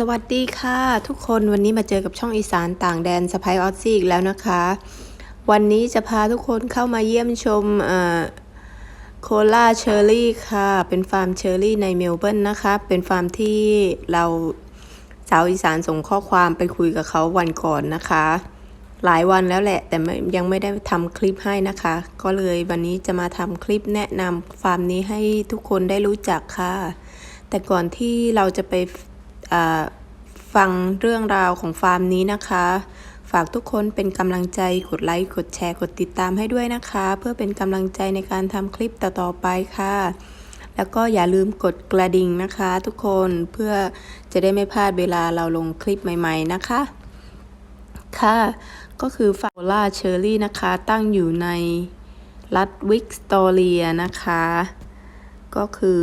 สวัสดีค่ะทุกคนวันนี้มาเจอกับช่องอีสานต่างแดนสไปออซซี่อีกแล้วนะคะ วันนี้จะพาทุกคนเข้ามาเยี่ยมชมโคลาเชอร์รี่ค่ะ เป็นฟาร์มเชอร์รี่ในเมลเบิร์นนะคะ เป็นฟาร์มที่เราสาวอีสานส่งข้อความไปคุยกับเขาวันก่อนนะคะ หลายวันแล้วแหละ แต่ยังไม่ได้ทำคลิปให้นะคะ ก็เลยวันนี้จะมาทำคลิปแนะนำฟาร์มนี้ให้ทุกคนได้รู้จักค่ะ แต่ก่อนที่เราจะไป ฟังเรื่องราวของฟาร์มนี้นะคะ ฝากทุกคนเป็นกำลังใจกดไลค์กดแชร์กดติดตามให้ด้วยนะคะ เพื่อเป็นกำลังใจในการทำคลิปต่อๆไปค่ะ แล้วก็อย่าลืมกดกระดิ่งนะคะ ทุกคนเพื่อจะได้ไม่พลาดเวลาเราลงคลิปใหม่ ๆนะคะ ค่ะก็คือฟาโล่าเชอร์รี่นะคะ ตั้งอยู่ในรัฐวิกตอเรียนะคะ ก็คือ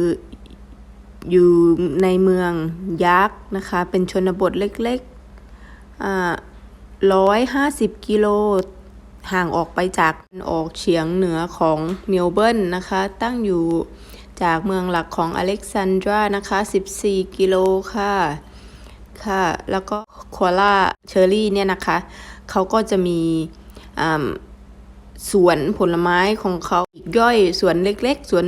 อยู่ในเมืองยักษ์นะคะ เป็นชนบทเล็กๆร้อยห้าสิบกิโลห่างออกไปจากออกเฉียงเหนือของเมลเบิร์นนะคะ ตั้งอยู่จากเมืองหลักของอเล็กซานดรานะคะ 14 กิโลค่ะ ค่ะ แล้วก็โคลาเชอร์รี่เนี่ยนะคะ เขาก็จะมีสวนผลไม้ของเขาอีกย่อยสวนเล็กๆ สวน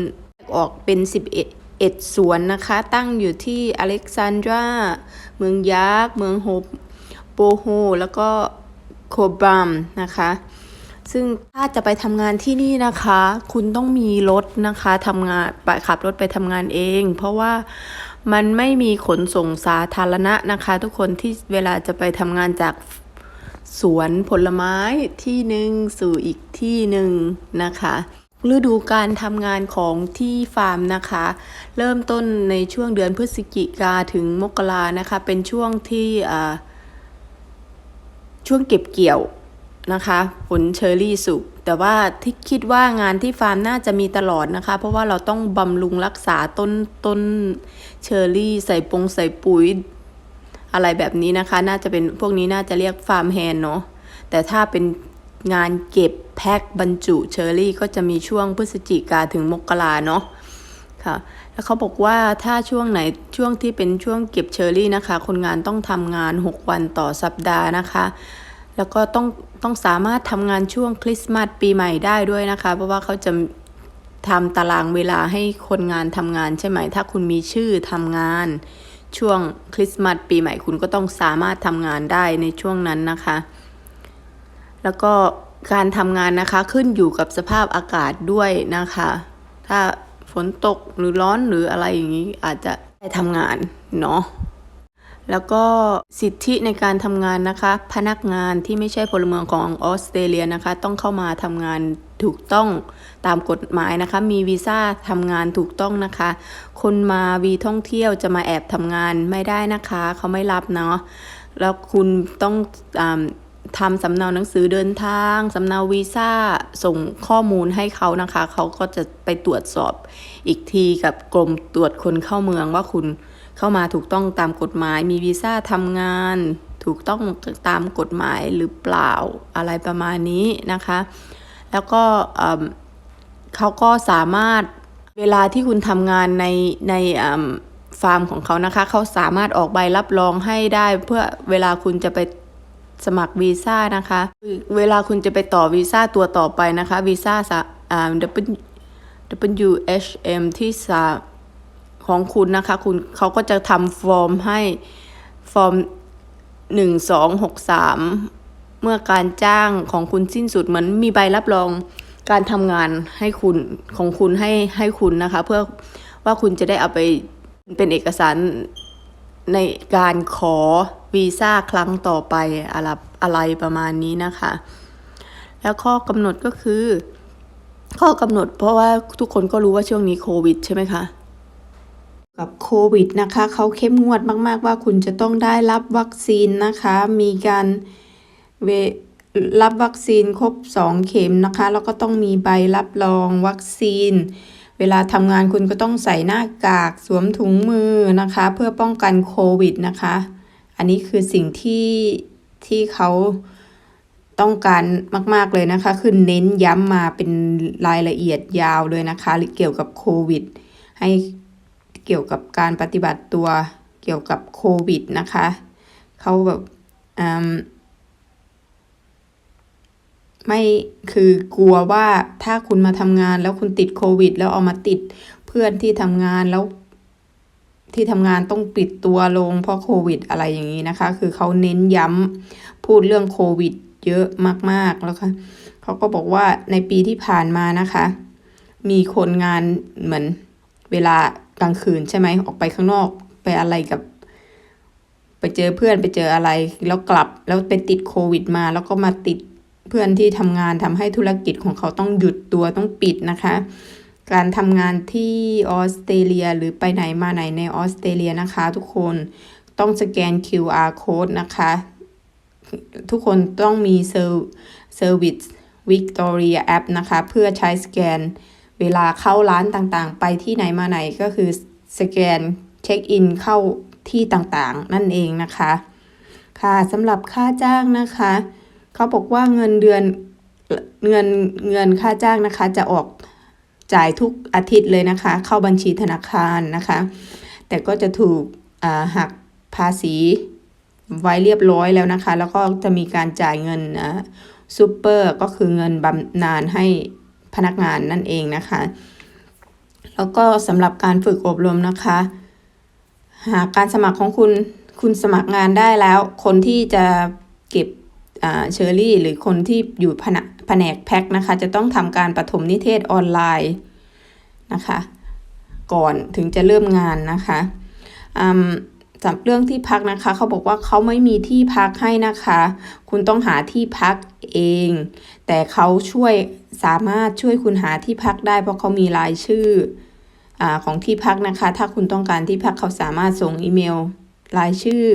ออกเป็น 11 เอ็ดสวนนะคะ ตั้งอยู่ที่อเล็กซานดรา เมืองยักษ์ เมืองโฮโปโฮ แล้วก็โคบรัมนะคะ ซึ่งถ้าจะไปทำงานที่นี่นะคะ คุณต้องมีรถนะคะทำงานไปขับรถไปทำงานเอง เพราะว่ามันไม่มีขนส่งสาธารณะนะคะ ทุกคนที่เวลาจะไปทำงานจากสวนผลไม้ที่หนึ่งสู่อีกที่หนึ่งนะคะ ฤดูการทำงานของที่ฟาร์มนะคะ เริ่มต้นในช่วงเดือนพฤศจิกาถึงมกรานะคะ เป็นช่วงที่ช่วงเก็บเกี่ยวนะคะ ผลเชอร์รี่สุกแต่ว่าที่คิดว่างานที่ฟาร์มน่าจะมีตลอดนะคะ เพราะว่าเราต้องบำรุงรักษาต้นต้นเชอร์รี่ ใส่ปงใส่ปุ๋ย อะไรแบบนี้นะคะ น่าจะเป็นพวกนี้น่าจะเรียกฟาร์มแฮนเนาะแต่ถ้าเป็น งานเก็บแพ็คบรรจุเชอร์รี่ก็จะมีช่วงพฤศจิกาถึงมกราเนาะค่ะแล้วเขาบอกว่าถ้าช่วงไหนช่วงที่เป็นช่วงเก็บเชอร์รี่นะคะ คนงานต้องทำงาน 6 วันต่อสัปดาห์นะคะ แล้วก็ต้องต้องสามารถทำงานช่วงคริสต์มาสปีใหม่ได้ด้วยนะคะ เพราะว่าเขาจะทำตารางเวลาให้คนงานทำงานใช่ไหม ถ้าคุณมีชื่อทำงานช่วงคริสต์มาสปีใหม่คุณก็ต้องสามารถทำงานได้ในช่วงนั้นนะคะ แล้วก็การทำงานนะคะขึ้นอยู่กับสภาพอากาศด้วยนะคะ ถ้าฝนตกหรือร้อนหรืออะไรอย่างนี้อาจจะได้ทำงานเนาะแล้วก็สิทธิในการทำงานนะคะ พนักงานที่ไม่ใช่พลเมืองของออสเตรเลียนะคะ ต้องเข้ามาทำงานถูกต้องตามกฎหมายนะคะ มีวีซ่าทำงานถูกต้องนะคะ คนมาวีท่องเที่ยวจะมาแอบทำงานไม่ได้นะคะ เขาไม่รับเนาะแล้วคุณต้องอ ทำสำเนาหนังสือเดินทางสำเนาวีซ่าส่งข้อมูลให้เขานะคะ เขาก็จะไปตรวจสอบอีกทีกับกรมตรวจคนเข้าเมืองว่าคุณเข้ามาถูกต้องตามกฎหมาย มีวีซ่าทำงาน ถูกต้องตามกฎหมายหรือเปล่าอะไรประมาณนี้นะคะ แล้วก็เขาก็สามารถเวลาที่คุณทำงานในในฟาร์มของเขานะคะ เขาสามารถออกใบรับรองให้ได้ เพื่อเวลาคุณจะไป สมัครวีซ่านะคะเวลาคุณจะไปต่อวีซ่าตัวต่อไปนะคะวีซ่าสะอ่า WHM ที่สาของคุณนะคะคุณเขาก็จะทำฟอร์มให้ฟอร์มหนึ่งสองหกสามเมื่อการจ้างของคุณสิ้นสุดเหมือนมีใบรับรองการทำงานให้คุณของคุณให้ให้คุณนะคะ เพื่อว่าคุณจะได้เอาไปเป็นเอกสาร ในการขอวีซ่าครั้งต่อไปอะไรอะไรประมาณนี้นะคะ แล้วข้อกำหนดก็คือ ข้อกำหนดเพราะว่าทุกคนก็รู้ว่าช่วงนี้โควิดใช่ไหมคะกับโควิดนะคะเขาเข้มงวดมาก ๆ ว่าคุณจะต้องได้รับวัคซีนนะคะ มีการเวรับวัคซีนครบ 2 เข็มนะคะ แล้วก็ต้องมีใบรับรองวัคซีน เวลาทำงานคุณก็ต้องใส่หน้ากากสวมถุงมือนะคะ เพื่อป้องกันโควิดนะคะ อันนี้คือสิ่งที่ที่เขาต้องการมาก ๆ เลยนะคะ คือเน้นย้ำมาเป็นรายละเอียดยาวเลยนะคะเกี่ยวกับโควิด ให้เกี่ยวกับการปฏิบัติตัวเกี่ยวกับโควิดนะคะ เขาแบบอืม ไม่คือกลัวว่าถ้าคุณมาทำงานแล้วคุณติดโควิด แล้วเอามาติดเพื่อนที่ทำงานแล้ว ที่ทำงานต้องปิดตัวลงเพราะโควิด อะไรอย่างนี้นะคะ คือเขาเน้นย้ำพูดเรื่องโควิด เยอะมากๆแล้วค่ะเขาก็บอกว่าในปีที่ผ่านมานะคะ มีคนงานเหมือนเวลากลางคืนใช่ไหมออกไปข้างนอกไปอะไรกับไปเจอเพื่อนไปเจออะไร แล้วกลับแล้วไปติดโควิดมา แล้วก็มาติด เพื่อนที่ทำงานทำให้ธุรกิจของเขาต้องหยุดตัวต้องปิดนะคะ การทำงานที่ออสเตรเลียหรือไปไหนมาไหนในออสเตรเลียนะคะ ทุกคนต้องสแกน QR code นะคะ ทุกคนต้องมีเซอร์เซอร์วิสวิกตอเรียแอปนะคะ เพื่อใช้สแกนเวลาเข้าร้านต่างๆ ไปที่ไหนมาไหนก็คือสแกนเช็คอินเข้าที่ต่างๆ นั่นเองนะคะ ค่ะสำหรับค่าจ้างนะคะ เขาบอกว่าเงินเดือนเงินเงินค่าจ้างนะคะ จะออกจ่ายทุกอาทิตย์เลยนะคะ เข้าบัญชีธนาคารนะคะ แต่ก็จะถูกหักภาษีไว้เรียบร้อยแล้วนะคะ แล้วก็จะมีการจ่ายเงินซูเปอร์ก็คือเงินบำนาญให้พนักงานนั่นเองนะคะ แล้วก็สำหรับการฝึกอบรมนะคะ หากการสมัครของคุณคุณสมัครงานได้แล้ว คนที่จะเก็บ เชอรี่หรือคนที่อยู่แผนกแพ็คนะคะ จะต้องทำการปฐมนิเทศออนไลน์นะคะ ก่อนถึงจะเริ่มงานนะคะสำหรับเรื่องที่พักนะคะ เขาบอกว่าเขาไม่มีที่พักให้นะคะ คุณต้องหาที่พักเอง แต่เขาช่วยสามารถช่วยคุณหาที่พักได้ เพราะเขามีรายชื่ออของที่พักนะคะ ถ้าคุณต้องการที่พักเขาสามารถส่งอีเมล รายชื่อ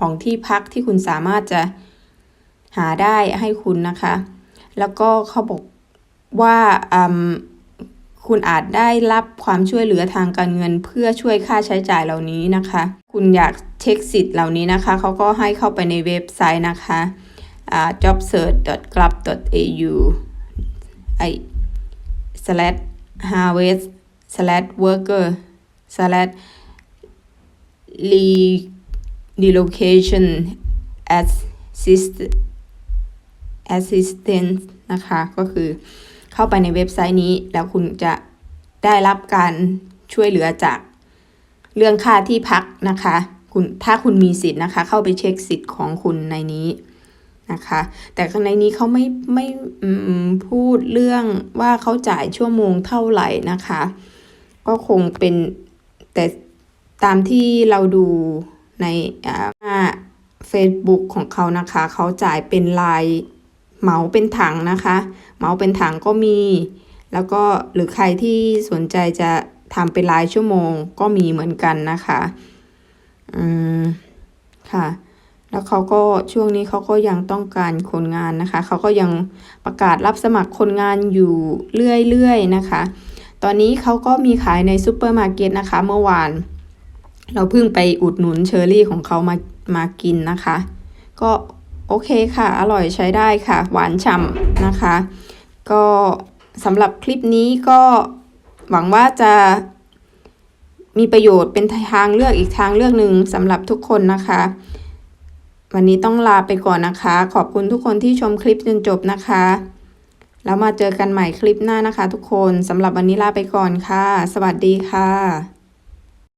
ของที่พักที่คุณสามารถจะ หาได้ให้คุณนะคะ แล้วก็เขาบอกว่าคุณอาจได้รับความช่วยเหลือทางการเงินเพื่อช่วยค่าใช้จ่ายเหล่านี้นะคะ คุณอยากเช็คสิทธิ์เหล่านี้นะคะเขาก็ให้เข้าไปในเว็บไซต์นะคะ jobsearch.club.au ไอ slash harvest slash worker slash relocation assist assistance นะคะ ก็คือเข้าไปในเว็บไซต์นี้ แล้วคุณจะได้รับการช่วยเหลือจากเรื่องค่าที่พักนะคะคุณถ้าคุณมีสิทธิ์นะคะ เข้าไปเช็คสิทธิ์ของคุณในนี้นะคะ แต่ข้างในนี้เขาไม่ไม่พูดเรื่องว่าเขาจ่ายชั่วโมงเท่าไหร่นะคะ ก็คงเป็นแต่ตามที่เราดูในเฟซบุ๊กของเขานะคะ เขาจ่ายเป็นลาย เหมาเป็นถังนะคะ เหมาเป็นถังก็มี แล้วก็หรือใครที่สนใจจะทำเป็นรายชั่วโมงก็มีเหมือนกันนะคะอืมค่ะ แล้วเขาก็ช่วงนี้เขาก็ยังต้องการคนงานนะคะ เขาก็ยังประกาศรับสมัครคนงานอยู่เรื่อยๆนะคะ ตอนนี้เขาก็มีขายในซูเปอร์มาร์เก็ตนะคะ เมื่อวาน เราเพิ่งไปอุดหนุนเชอร์รี่ของเขามามากินนะคะ ก็ โอเคค่ะ อร่อยใช้ได้ค่ะ หวานฉ่ำนะคะ ก็สำหรับคลิปนี้ก็หวังว่าจะมีประโยชน์เป็นทางเลือกอีกทางเลือกหนึ่งสำหรับทุกคนนะคะ วันนี้ต้องลาไปก่อนนะคะ ขอบคุณทุกคนที่ชมคลิปจนจบนะคะ แล้วมาเจอกันใหม่คลิปหน้านะคะ ทุกคนสำหรับวันนี้ลาไปก่อนค่ะ สวัสดีค่ะ